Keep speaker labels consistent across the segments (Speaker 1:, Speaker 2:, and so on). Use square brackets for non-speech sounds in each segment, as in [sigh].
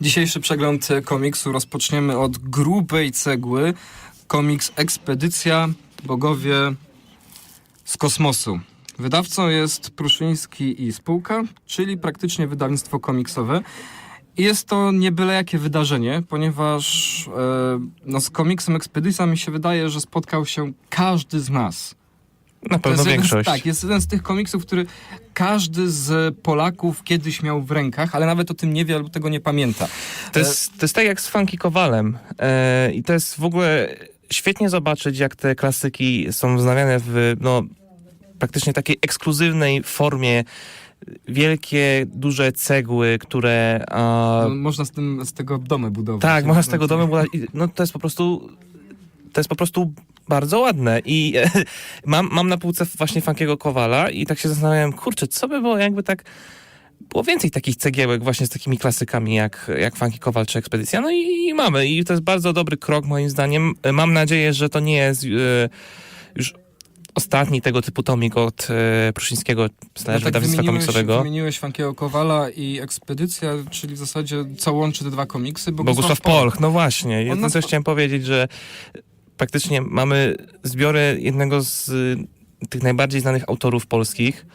Speaker 1: Dzisiejszy przegląd komiksu rozpoczniemy od grubej cegły. Komiks Ekspedycja Bogowie z kosmosu. Wydawcą jest Pruszyński i spółka, czyli praktycznie wydawnictwo komiksowe. Jest to nie byle jakie wydarzenie, ponieważ e, no, z komiksem Ekspedycja mi się wydaje, że spotkał się każdy z nas.
Speaker 2: Na pewno
Speaker 1: jest jeden
Speaker 2: większość.
Speaker 1: tak, jest jeden z tych komiksów, który każdy z Polaków kiedyś miał w rękach, ale nawet o tym nie wie albo tego nie pamięta.
Speaker 2: To jest, to jest tak jak z Funky Kowalem. E, I to jest w ogóle świetnie zobaczyć, jak te klasyki są wznawiane w no, praktycznie takiej ekskluzywnej formie. Wielkie, duże cegły, które... A,
Speaker 1: No, można z, tym, z tego domy budować.
Speaker 2: tak, można z tego domu budować. i, No to jest po prostu... To jest po prostu bardzo ładne i e, [laughs] mam, mam na półce właśnie Funkiego Kowala i tak się zastanawiałem, kurczę, co by było jakby tak było więcej takich cegiełek właśnie z takimi klasykami jak, jak Funky Kowal czy Ekspedycja. No i, i mamy. I to jest bardzo dobry krok moim zdaniem. Mam nadzieję, że to nie jest e, już ostatni tego typu tomik od e, Pruszyńskiego slash wydawnictwa
Speaker 1: wymieniłeś,
Speaker 2: komiksowego.
Speaker 1: wymieniłeś Funkiego Kowala i Ekspedycja, czyli w zasadzie co łączy te dwa komiksy. Bogusław,
Speaker 2: Bogusław Polch, no właśnie. Ja
Speaker 1: nas-
Speaker 2: też chciałem powiedzieć, że praktycznie mamy zbiory jednego z tych najbardziej znanych autorów polskich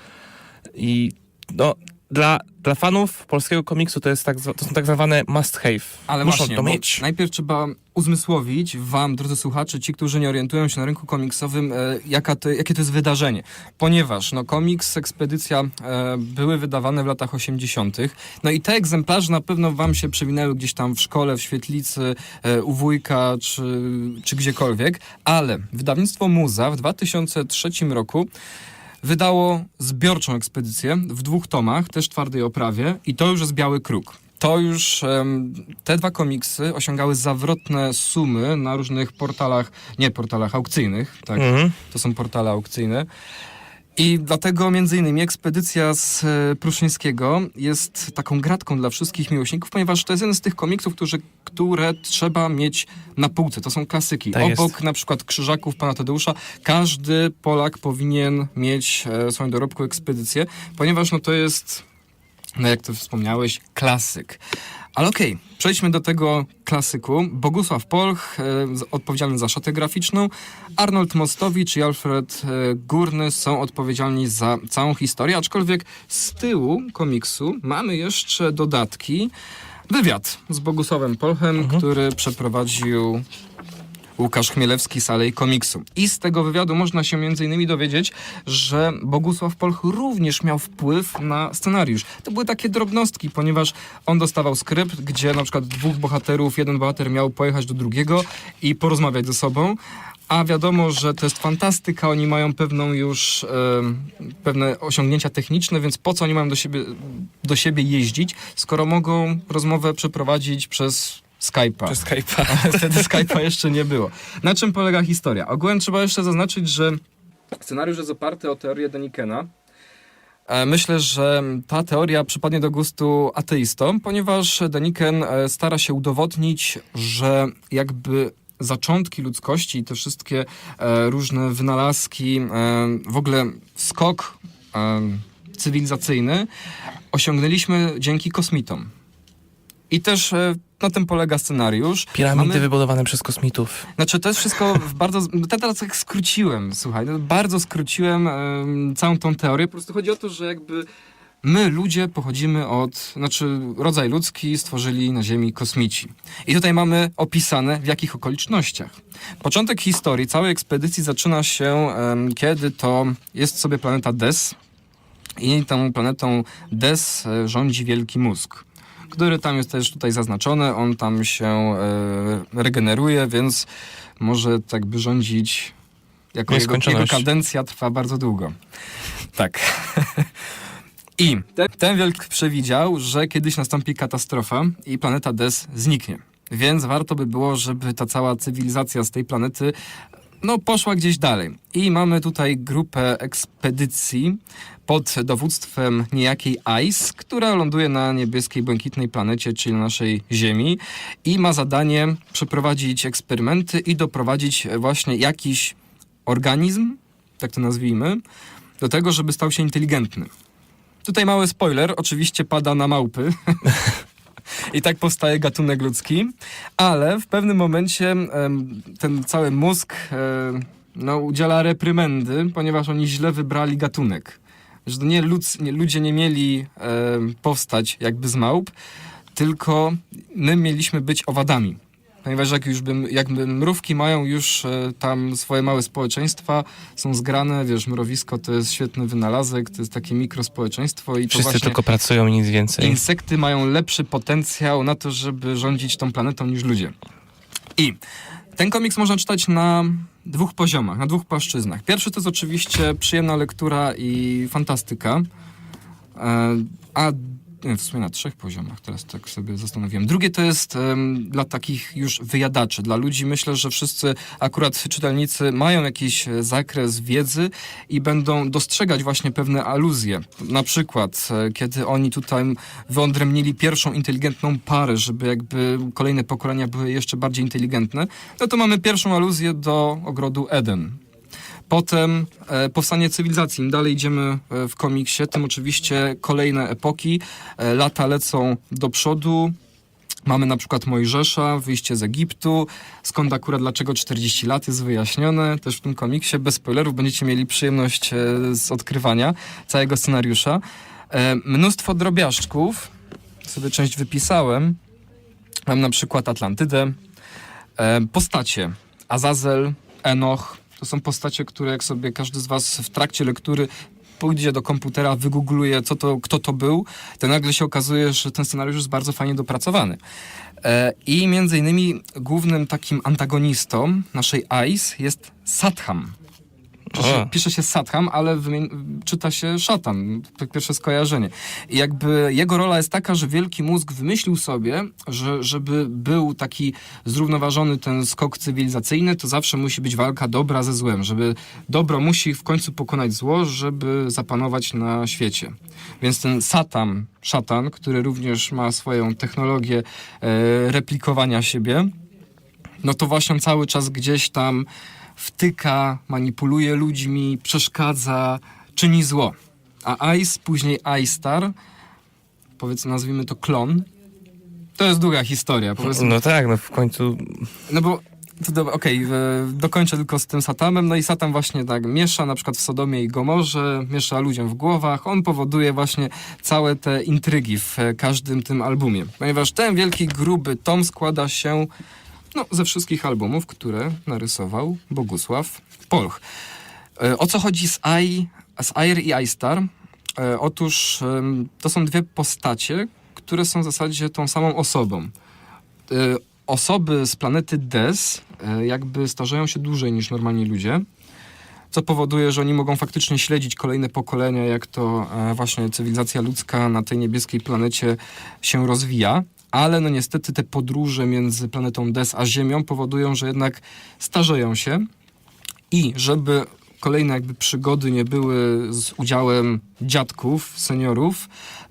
Speaker 2: i no, dla, dla fanów polskiego komiksu to, jest tak, to są tak zwane must have.
Speaker 1: Ale
Speaker 2: Muszą
Speaker 1: właśnie,
Speaker 2: to mieć.
Speaker 1: najpierw trzeba uzmysłowić wam, drodzy słuchacze, ci, którzy nie orientują się na rynku komiksowym, e, jaka to, jakie to jest wydarzenie. Ponieważ no, komiks, Ekspedycja e, były wydawane w latach 80. No i te egzemplarze na pewno wam się przewinęły gdzieś tam w szkole, w świetlicy, e, u wujka czy, czy gdziekolwiek, ale wydawnictwo Muza w 2003 roku wydało zbiorczą ekspedycję w dwóch tomach, też twardej oprawie i to już jest Biały Kruk. To już em, te dwa komiksy osiągały zawrotne sumy na różnych portalach, nie portalach aukcyjnych, tak,
Speaker 2: Mhm.
Speaker 1: to są portale aukcyjne. I dlatego między innymi ekspedycja z e, Pruszyńskiego jest taką gratką dla wszystkich miłośników, ponieważ to jest jeden z tych komiksów, którzy, które trzeba mieć na półce. To są klasyki.
Speaker 2: Tak jest.
Speaker 1: Obok na przykład Krzyżaków pana Tadeusza, każdy Polak powinien mieć e, swoją dorobku ekspedycję, ponieważ no to jest, no jak to wspomniałeś, klasyk. Ale okej, przejdźmy do tego klasyku. Bogusław Polch, e, odpowiedzialny za szatę graficzną, Arnold Mostowicz i Alfred e, Górny są odpowiedzialni za całą historię, aczkolwiek z tyłu komiksu mamy jeszcze dodatki. Wywiad z Bogusławem Polchem, który przeprowadził Łukasz Chmielewski z Alei Komiksu. I z tego wywiadu można się innymi dowiedzieć, że Bogusław Polch również miał wpływ na scenariusz. To były takie drobnostki, ponieważ on dostawał skrypt, gdzie na przykład dwóch bohaterów, jeden bohater miał pojechać do drugiego i porozmawiać ze sobą, a wiadomo, że to jest fantastyka, oni mają pewną już pewne osiągnięcia techniczne, więc po co oni mają do siebie, do siebie jeździć, skoro mogą rozmowę przeprowadzić przez Skype'a.
Speaker 2: Przez Skype'a. [laughs]
Speaker 1: Wtedy Skype'a jeszcze nie było. Na czym polega historia? Ogółem trzeba jeszcze zaznaczyć, że scenariusz jest oparty o teorię Denikena. E, Myślę, że ta teoria przypadnie do gustu ateistom, ponieważ Deniken e, stara się udowodnić, że jakby zaczątki ludzkości i te wszystkie e, różne wynalazki, w ogóle skok cywilizacyjny osiągnęliśmy dzięki kosmitom. I też e, na tym polega scenariusz.
Speaker 2: Piramidy
Speaker 1: Mamy-
Speaker 2: wybudowane przez kosmitów.
Speaker 1: znaczy, to jest wszystko w [laughs] bardzo. no Teraz tak skróciłem, słuchaj, no bardzo skróciłem em, całą tą teorię. Po prostu chodzi o to, że jakby my, ludzie, pochodzimy od. Znaczy, rodzaj ludzki stworzyli na Ziemi kosmici. I tutaj mamy opisane w jakich okolicznościach. Początek historii całej ekspedycji zaczyna się, em, kiedy to jest sobie planeta Des. I tą planetą Des e, rządzi wielki mózg który tam jest też tutaj zaznaczony, on tam się e, regeneruje, więc może tak by rządzić, jako jego, jego kadencja trwa bardzo długo. Tak. [laughs] I ten, ten wielk przewidział, że kiedyś nastąpi katastrofa i planeta Des zniknie. Więc warto by było, żeby ta cała cywilizacja z tej planety no, poszła gdzieś dalej. I mamy tutaj grupę ekspedycji pod dowództwem niejakiej ICE, która ląduje na niebieskiej, błękitnej planecie, czyli na naszej Ziemi i ma zadanie przeprowadzić eksperymenty i doprowadzić właśnie jakiś organizm, tak to nazwijmy, do tego, żeby stał się inteligentny. Tutaj mały spoiler, oczywiście pada na małpy. [laughs] I tak powstaje gatunek ludzki, ale w pewnym momencie ten cały mózg em, no, udziela reprymendy, ponieważ oni źle wybrali gatunek. Że nie, ludz, nie ludzie nie mieli powstać jakby z małp, tylko my mieliśmy być owadami. Ponieważ jak już bym, jakby mrówki mają już e, tam swoje małe społeczeństwa, są zgrane, wiesz, mrowisko to jest świetny wynalazek, to jest takie mikrospołeczeństwo i to
Speaker 2: Wszyscy tylko pracują i nic więcej.
Speaker 1: insekty mają lepszy potencjał na to, żeby rządzić tą planetą niż ludzie. I ten komiks można czytać na dwóch poziomach, na dwóch płaszczyznach. Pierwszy to jest oczywiście przyjemna lektura i fantastyka, e, a w sumie na trzech poziomach, teraz tak sobie zastanowiłem. Drugie to jest em, dla takich już wyjadaczy, dla ludzi myślę, że wszyscy akurat czytelnicy mają jakiś e, zakres wiedzy i będą dostrzegać właśnie pewne aluzje. Na przykład, e, kiedy oni tutaj wyodrębnili pierwszą inteligentną parę, żeby jakby kolejne pokolenia były jeszcze bardziej inteligentne, no to mamy pierwszą aluzję do ogrodu Eden. Potem e, powstanie cywilizacji. Im dalej idziemy e, w komiksie, tym oczywiście kolejne epoki. E, lata lecą do przodu. Mamy na przykład Mojżesza, wyjście z Egiptu, skąd akurat dlaczego 40 lat jest wyjaśnione, też w tym komiksie, bez spoilerów będziecie mieli przyjemność e, z odkrywania całego scenariusza. E, mnóstwo drobiażdżków, sobie część wypisałem. Mam na przykład Atlantydę, e, postacie Azazel, Enoch, to są postacie, które jak sobie każdy z was w trakcie lektury pójdzie do komputera, wygoogluje, co to, kto to był, to nagle się okazuje, że ten scenariusz jest bardzo fajnie dopracowany. E, I między innymi głównym takim antagonistą naszej ICE jest Satham. Pisze, pisze się Satham, ale czyta się szatan. To pierwsze skojarzenie. I jakby jego rola jest taka, że wielki mózg wymyślił sobie, że żeby był taki zrównoważony ten skok cywilizacyjny, to zawsze musi być walka dobra ze złem, żeby dobro musi w końcu pokonać zło, żeby zapanować na świecie. Więc ten Satam, szatan, który również ma swoją technologię e, replikowania siebie, no to właśnie on cały czas gdzieś tam wtyka, manipuluje ludźmi, przeszkadza, czyni zło. A Ice, później iStar, powiedzmy, nazwijmy to klon, to jest długa historia. Powiedzmy,
Speaker 2: No tak, no w końcu
Speaker 1: no bo, do, okej, e, dokończę tylko z tym Satamem. No i Satam właśnie tak miesza, na przykład w Sodomie i Gomorze, miesza ludziom w głowach. On powoduje właśnie całe te intrygi w każdym tym albumie. Ponieważ ten wielki, gruby tom składa się no, ze wszystkich albumów, które narysował Bogusław Polch. E, O co chodzi z, I, z Air i iStar? E, Otóż to są dwie postacie, które są w zasadzie tą samą osobą. E, Osoby z planety Des jakby starzeją się dłużej niż normalni ludzie, co powoduje, że oni mogą faktycznie śledzić kolejne pokolenia, jak to właśnie cywilizacja ludzka na tej niebieskiej planecie się rozwija. Ale no niestety te podróże między planetą Des a Ziemią powodują, że jednak starzeją się i żeby kolejne jakby przygody nie były z udziałem dziadków, seniorów,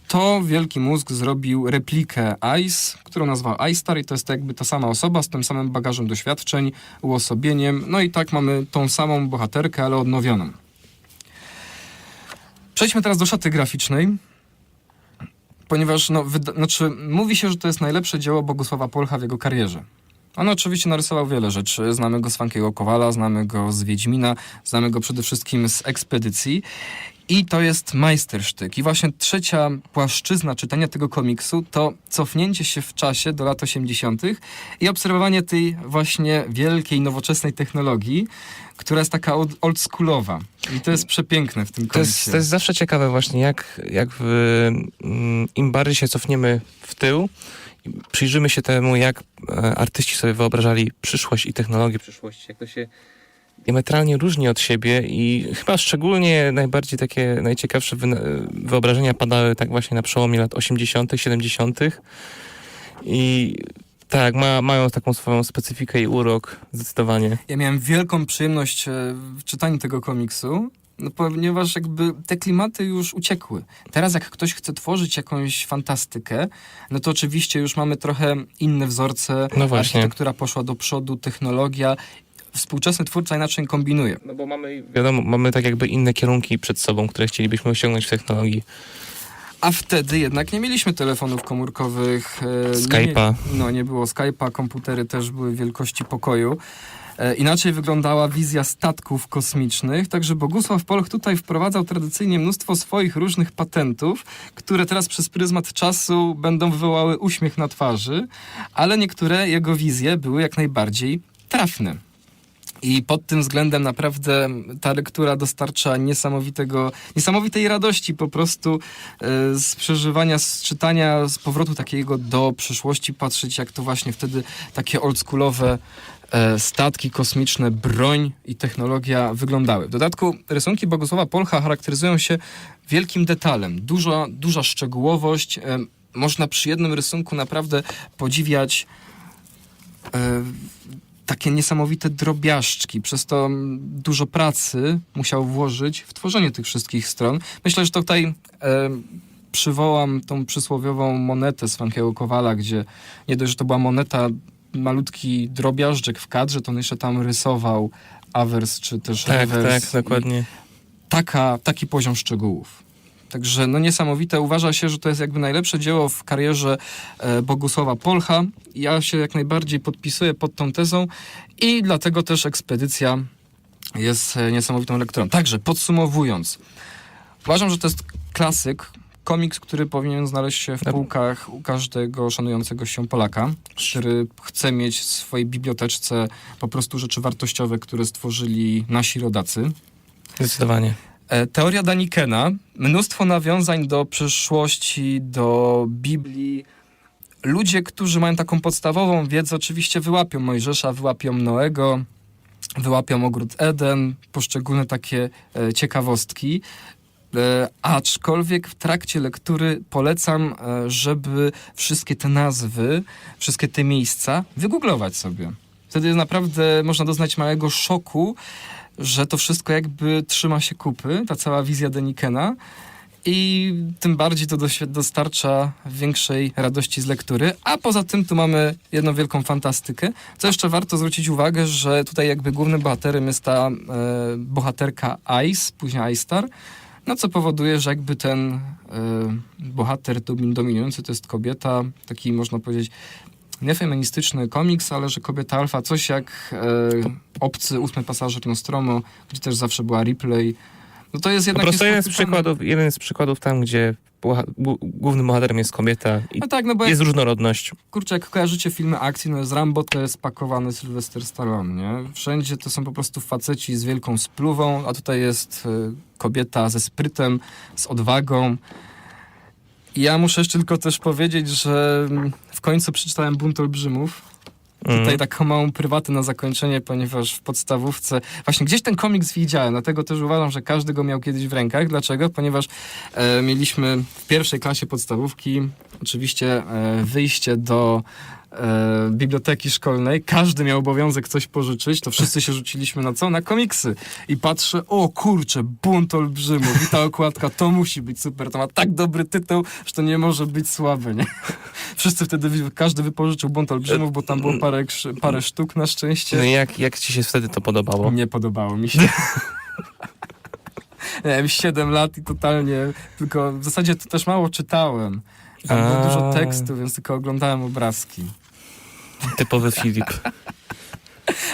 Speaker 1: to wielki mózg zrobił replikę ICE, którą nazwał iStar i to jest jakby ta sama osoba z tym samym bagażem doświadczeń, uosobieniem. No i tak mamy tą samą bohaterkę, ale odnowioną. Przejdźmy teraz do szaty graficznej. Ponieważ no, znaczy, mówi się, że to jest najlepsze dzieło Bogusława Polcha w jego karierze. On oczywiście narysował wiele rzeczy. Znamy go z Funkiego Kowala, znamy go z Wiedźmina, znamy go przede wszystkim z Ekspedycji. I to jest majstersztyk. I właśnie trzecia płaszczyzna czytania tego komiksu to cofnięcie się w czasie do lat 80. i obserwowanie tej właśnie wielkiej, nowoczesnej technologii, która jest taka old- oldschoolowa. I to jest przepiękne w tym
Speaker 2: to
Speaker 1: komiksie.
Speaker 2: jest, to jest zawsze ciekawe właśnie, jak, jak w, mm, im bardziej się cofniemy w tył, przyjrzymy się temu, jak e, artyści sobie wyobrażali przyszłość i technologię przyszłości, jak to się diametralnie różni od siebie i chyba szczególnie najbardziej takie najciekawsze wyobrażenia padały tak właśnie na przełomie lat 80., 70. I Tak, ma, mają taką swoją specyfikę i urok, zdecydowanie.
Speaker 1: Ja miałem wielką przyjemność e, w czytaniu tego komiksu, no, ponieważ jakby te klimaty już uciekły. Teraz jak ktoś chce tworzyć jakąś fantastykę, no to oczywiście już mamy trochę inne wzorce.
Speaker 2: No właśnie.
Speaker 1: Architektura poszła do przodu, technologia. Współczesny twórca inaczej kombinuje.
Speaker 2: No bo mamy, wiadomo, mamy tak jakby inne kierunki przed sobą, które chcielibyśmy osiągnąć w technologii.
Speaker 1: A wtedy jednak nie mieliśmy telefonów komórkowych. e, nie
Speaker 2: Skype'a.
Speaker 1: mie- No nie było Skype'a, komputery też były wielkości pokoju. E, Inaczej wyglądała wizja statków kosmicznych, także Bogusław Polch tutaj wprowadzał tradycyjnie mnóstwo swoich różnych patentów, które teraz przez pryzmat czasu będą wywołały uśmiech na twarzy, ale niektóre jego wizje były jak najbardziej trafne. I pod tym względem naprawdę ta lektura dostarcza niesamowitego, niesamowitej radości po prostu e, z przeżywania, z czytania, z powrotu takiego do przyszłości, patrzeć jak to właśnie wtedy takie oldschoolowe e, statki kosmiczne, broń i technologia wyglądały. W dodatku rysunki Bogusława Polcha charakteryzują się wielkim detalem, duża, duża szczegółowość. E, można przy jednym rysunku naprawdę podziwiać takie niesamowite drobiażdżki. Przez to mm, dużo pracy musiał włożyć w tworzenie tych wszystkich stron. Myślę, że tutaj e, przywołam tą przysłowiową monetę z Funkiego Kowala, gdzie nie dość, że to była moneta, malutki drobiażdżek w kadrze, to on jeszcze tam rysował awers czy też
Speaker 2: Tak,
Speaker 1: rewers.
Speaker 2: tak, dokładnie.
Speaker 1: Taka, taki poziom szczegółów. Także no niesamowite. Uważa się, że to jest jakby najlepsze dzieło w karierze e, Bogusława Polcha. Ja się jak najbardziej podpisuję pod tą tezą i dlatego też ekspedycja jest e, niesamowitą lekturą. Także podsumowując, uważam, że to jest klasyk, komiks, który powinien znaleźć się w półkach u każdego szanującego się Polaka, który chce mieć w swojej biblioteczce po prostu rzeczy wartościowe, które stworzyli nasi rodacy.
Speaker 2: Zdecydowanie.
Speaker 1: E, Teoria Danikena, mnóstwo nawiązań do przeszłości, do Biblii. Ludzie, którzy mają taką podstawową wiedzę, oczywiście wyłapią Mojżesza, wyłapią Noego, wyłapią Ogród Eden, poszczególne takie e, ciekawostki. E, aczkolwiek w trakcie lektury polecam, żeby wszystkie te nazwy, wszystkie te miejsca wygooglować sobie. Wtedy naprawdę można doznać małego szoku, że to wszystko jakby trzyma się kupy, ta cała wizja Denikena i tym bardziej to dostarcza większej radości z lektury. A poza tym tu mamy jedną wielką fantastykę. Co jeszcze warto zwrócić uwagę, że tutaj jakby głównym bohaterem jest ta e, bohaterka Ice, później Ice no co powoduje, że jakby ten e, bohater domin- dominujący to jest kobieta, taki można powiedzieć niefeministyczny komiks, ale że kobieta alfa, coś jak e, obcy ósmy pasażer Nostromo, gdzie też zawsze była replay. No to jest
Speaker 2: Po
Speaker 1: jednak...
Speaker 2: prostu jeden z, przykładów, jeden z przykładów tam, gdzie głównym bohaterem jest kobieta i
Speaker 1: No tak, no bo jak,
Speaker 2: jest różnorodność.
Speaker 1: kurczę, jak kojarzycie filmy akcji, no jest Rambo, to jest pakowany Sylvester Stallone, nie? Wszędzie to są po prostu faceci z wielką spluwą, a tutaj jest e, kobieta ze sprytem, z odwagą. Ja muszę jeszcze tylko też powiedzieć, że mm, w końcu przeczytałem Bunt Olbrzymów.
Speaker 2: Mm.
Speaker 1: Tutaj taką małą prywatę na zakończenie, ponieważ w podstawówce właśnie gdzieś ten komiks widziałem, dlatego też uważam, że każdy go miał kiedyś w rękach. Dlaczego? Ponieważ e, mieliśmy w pierwszej klasie podstawówki oczywiście e, wyjście do e, biblioteki szkolnej. Każdy miał obowiązek coś pożyczyć, to wszyscy się rzuciliśmy na co? Na komiksy. I patrzę, o kurczę, bunt olbrzymów i ta okładka, to musi być super, to ma tak dobry tytuł, że to nie może być słabe, nie? [laughs] Wszyscy wtedy, każdy wypożyczył bunt olbrzymów, bo tam było parę, parę sztuk na szczęście.
Speaker 2: No i jak, jak ci się wtedy to podobało?
Speaker 1: Nie podobało mi się. [laughs] Miałem 7 lat i totalnie, tylko w zasadzie to też mało czytałem. Tam było dużo tekstu, więc tylko oglądałem obrazki.
Speaker 2: Typowy Filip.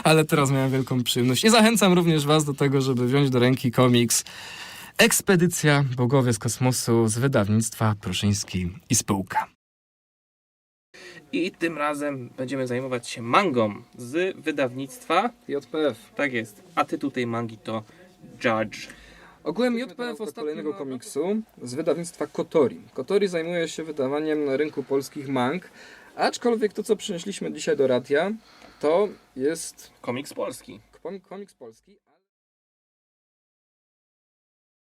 Speaker 1: Ale teraz miałem wielką przyjemność. I zachęcam również Was do tego, żeby wziąć do ręki komiks Ekspedycja Bogowie z kosmosu z wydawnictwa Pruszyński i Spółka.
Speaker 2: I tym razem będziemy zajmować się mangą z wydawnictwa.
Speaker 1: JPF.
Speaker 2: Tak jest. A tytuł tej mangi to Judge.
Speaker 1: Ogółem JPF od kolejnego komiksu z wydawnictwa Kotori. Kotori zajmuje się wydawaniem na rynku polskich mang, aczkolwiek to, co przynieśliśmy dzisiaj do radia, to jest
Speaker 2: Komiks polski.
Speaker 1: komik- komiks polski.